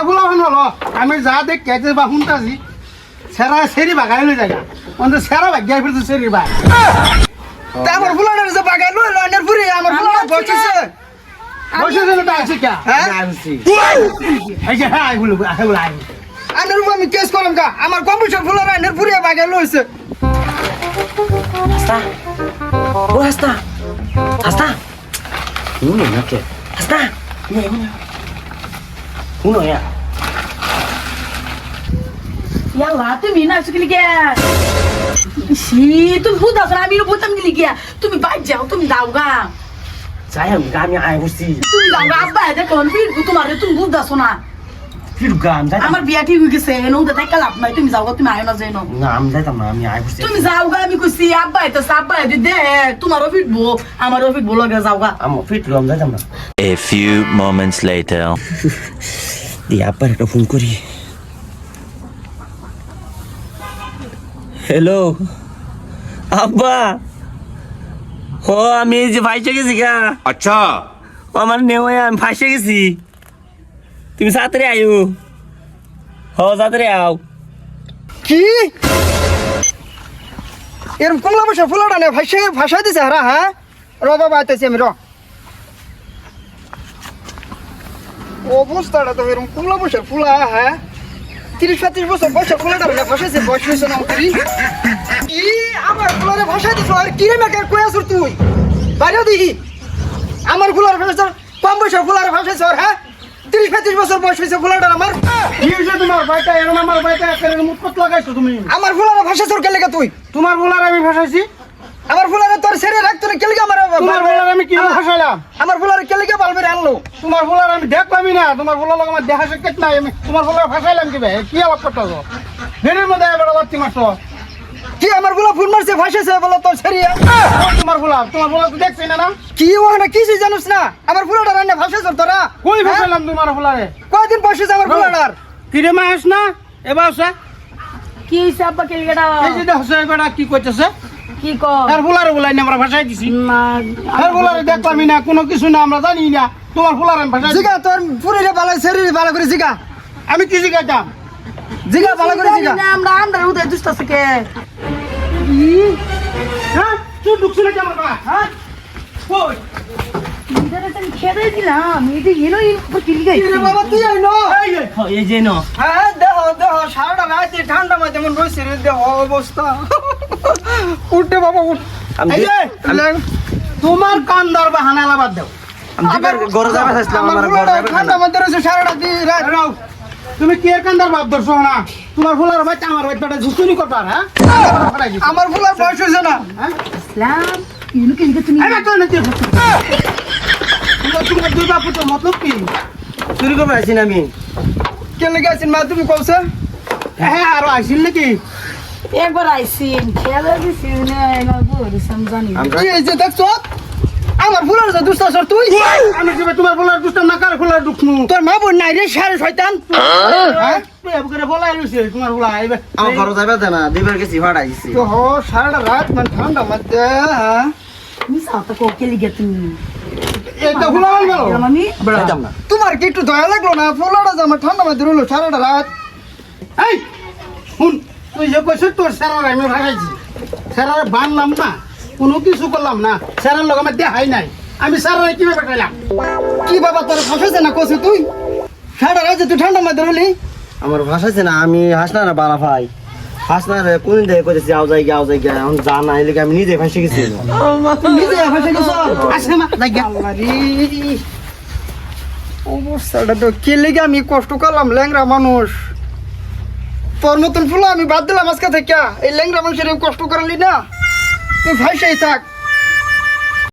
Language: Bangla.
সেরা ফুলা ভান হলো আমি যা দেখ কেটে বা শুনতাছি সেরা সেরি বাগাই লই জায়গা অন্ত সেরা বাগাই ফিরতে সেরি বাগ। তা আমার ফুলাটার যে বাগাই লই লইনের ফুরি আমার ফুলাটা বসেছে বসে যেন আছে কে হ্যাঁ এই যে হ্যাঁ আইগুলো আই আইনের উপর আমি কেস করলাম কা আমার কম্পিউটার ফুলার আইনের ফুরি বাগাই লইছে হাসতা ও হাসতা হাসতা শুনো না কে হাসতা শুনো ಯಾ ಯವ್ವ তুমি নাচুকলি গিয়া? সি তুমি ভূত আছো আমি ভূত আমি গেলি গিয়া। তুমি বাইর যাও তুমি দাও গা। যাই আমি গা আমি আয় বসছি তুমি দাও গা আব্বা দেখো তোমার তুমি ভূত আছো না। আমার বিয়া ঠিক হয়ে গেছে এনও তো দেখা লাভ নাই। তুমি যাও তুমি আয়ো না যাই না আমি যাইতাম না আমি আয় তুমি যাও গা আমি কইছি আব্বা এটা আব্বা এটা দে তোমারও ফিটবো আমারও ফিটবো লগে যাও গা। আমার ফিটলো আমি যাইতাম না। A few moments later the আব্বার একটা ফোন করি। হ্যালো আব্বা? ও আমি যে ফাইসে গেছি গা। আচ্ছা। আমার নেওয়া আমি ফাইসে গেছি। তুমি সাঁতরে আয়ু। হ সাঁতরে আও। কি? এরম কমলা বসে ফুলাটা নে, ভাসে ভাষা দিছে হারা হ্যাঁ? র বাবা, আইতেছি আমি, র। অবস্থাটা তো এরকম কমলা বসে ফুলা হ্যাঁ? তিরিশ, পঁয়ত্রিশ বছর বসে ফুলাটা নে ভাসাইছে, বয়স হয়েছে না করি কি আমার ফুলারে ভাষা দিছ, আর কি রে মেকার কই আসর তুই? বাইরে দেখি আমার ফুলার ভাষা কম বয়সে ফুলার ভাষাইছ হ্যাঁ? তিরিশ পঁয়ত্রিশ বছর বয়স হয়েছে ফুলাটা আমার। কি হইছে তোমার বাইটা এরম আমার বাইটা একেবারে মুখত লাগাইছো তুমি। আমার ফুলারে ভাষাইছ কে লেগে তুই? তোমার বলার আমি ভাসাইছি আমার ফুলারে তোর সেরে রাখতো না কেলিকে আমার তোমার বলার আমি কি ভাসাইলাম আমার ফুলারে কেলিকে বালবের আনলো? তোমার বলার আমি দেখলামই না তোমার বলার লগে আমার দেখা সাক্ষাৎ নাই আমি তোমার বলার ভাসাইলাম কি ভাই কি আলাপ করতে বেরের মধ্যে এবার আবার তোমার তো কি আমার ফুলা ফোন মারছে ভাসেছে? বলো তোর সেরে তোমার বলা তোমার বলা তো দেখছি না না? কি ও না কিছু জানিস না? আমার ফুলাটা রান্না ভাসেছ তোরা। কই হ্যাঁ? ভাসাইলাম তোমার বলারে কয়দিন বসেছে আমার ফুলাটার? কিরে মা আস না এবার আসে। কি হইছে আব্বা কে গেডা এই যে দেখছে বেটা কি কইতেছে কি কর? আর বলারে বলাই না আমরা ভাসাই দিছি। না আর বলারে দেখলামই না কোনো কিছু না আমরা জানি না। তোমার আমি ভাসাই জিগা তোর ফুরিরে ভালো শরীরে ভালো করে জিগা। আমি কি জিজ্ঞাসা জিগা ভালো করে জিগা। আমরা আমরা উদয় দুষ্ট আছে কে হ্যাঁ তুই আমার হ্যাঁ? কই? হ্যাঁ ঠান্ডা মাঝে বসে দেহ অবস্থা। উঠে বাবা উঠ। তোমার দাও। আমার আমার ঘরে ফুলাটা যাবে ঠান্ডা মাঝে রয়েছে সারাটা রাত। তুমি কি এর কান্দার বাপ ধরছো না? তোমার ফুলার বাচ্চা আমার বাচ্চাটা ঝুঁকুনি করবার হ্যাঁ? আমার ফুলার বয়স হয়েছে না। ইসলাম ইনু কিনকে তুমি এই তো নাকি তোমার দুই বাপু তো মতলব কি? চুরি করবে আইছি না আমি। কে লেগে আছেন মা তুমি কলছে হ্যাঁ আরও আসিল নাকি? একবার আইসিন খেলা দিছি না না বড় সমজানি। আমরা কি হয়েছে দেখছ আমার ফুলার যে দুষ্ট আসর তুই আমি তোমার ফুলার দুষ্টাম না কার ফুলার তোর মা বোন নাই রে সারে শয়তান হ্যাঁ? তুই এবারে বলাই রইছে তোমার ফুলা এবার আমার ঘরে যাবে না দিবার গেছি ভাড়া আইছি তো হো সারাটা রাত মানে ঠান্ডা মধ্যে হ্যাঁ? মিসা তো কো কেলি গে তুমি। এটা ফুলা হল গেল আমি যাইতাম না। তোমার কি একটু দয়া লাগল না? ফুলাটা যে ঠান্ডা মধ্যে রইল সারাটা রাত। এই শুন তুই যে কইছ তোর স্যারের আমি ভাগাইছি স্যারের বানলাম না কোনো কিছু করলাম না। স্যারের লগে আমার দেখাই নাই। আমি স্যারের কীভাবে পাঠাইলাম কি বাবা তোর ফাঁসেছে না কষে তুই? সারাটা রাত তুই ঠান্ডা মধ্যে রইলি? আমার ভাষাছে না আমি হাসনা না বালা ভাই। হাসনা রে কোন দেখে কইতেছি আও যাই আও যাই এখন জানা এলে আমি নিজে ফাঁসে গেছি। নিজে ফাঁসে গেছ আসে না লাগিয়া অবস্থাটা তো কে লেগে আমি কষ্ট করলাম ল্যাংরা মানুষ। তোর মতন ফুলা আমি বাদ দিলাম আজকে থেকে। এই ল্যাংরা মানুষের কষ্ট করালি না? তুই ভাইসাই থাক।